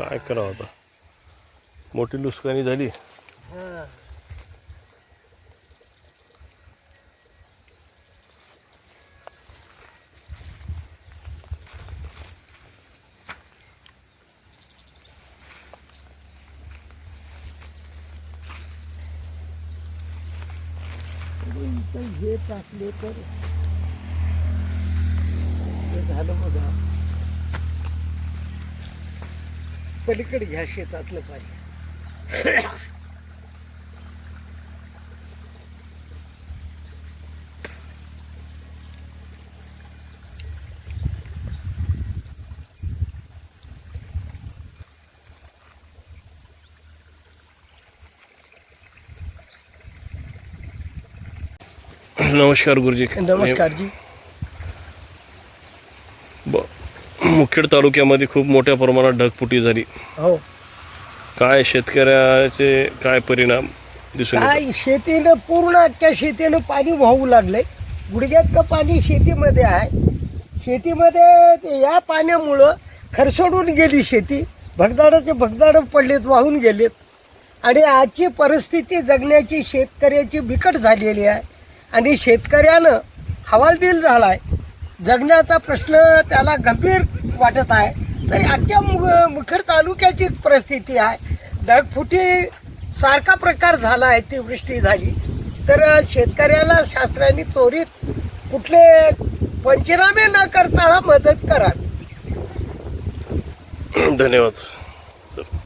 काय करावं आता? मोठी नुकसानी झाली. हे टाकले तर हे झालं बघा. पलीकडे घ्या शेतातलं पाणी. नमस्कार गुरुजी. नमस्कार जी. ब- मुखेड तालुक्यामध्ये खूप मोठ्या प्रमाणात ढगफुटी झाली. हो. काय शेतकऱ्याचे काय परिणाम दिसून येतात? काय शेतीनं पूर्ण अख्ख्या शेतीनं पाणी वाहू लागलंय. गुडघ्यातलं पाणी शेतीमध्ये आहे? शेतीमध्ये ते या पाण्यामुळं खरसडून गेली शेती. भगदाडाचे भगदाड पडलेत वाहून गेलेत. आणि आजची परिस्थिती जगण्याची शेतकऱ्याची बिकट झालेली आहे. आणि शेतकऱ्यानं हवालदिल झाला आहे जगण्याचा प्रश्न त्याला गंभीर वाटत आहे. तरी अख्ख्या मु- मुखेड तालुक्याचीच परिस्थिती आहे. ढगफुटी सारखा प्रकार झाला आहे अतिवृष्टी झाली. तर शेतकऱ्याला शास्त्राने त्वरित कुठले पंचनामे न करता मदत करा. धन्यवाद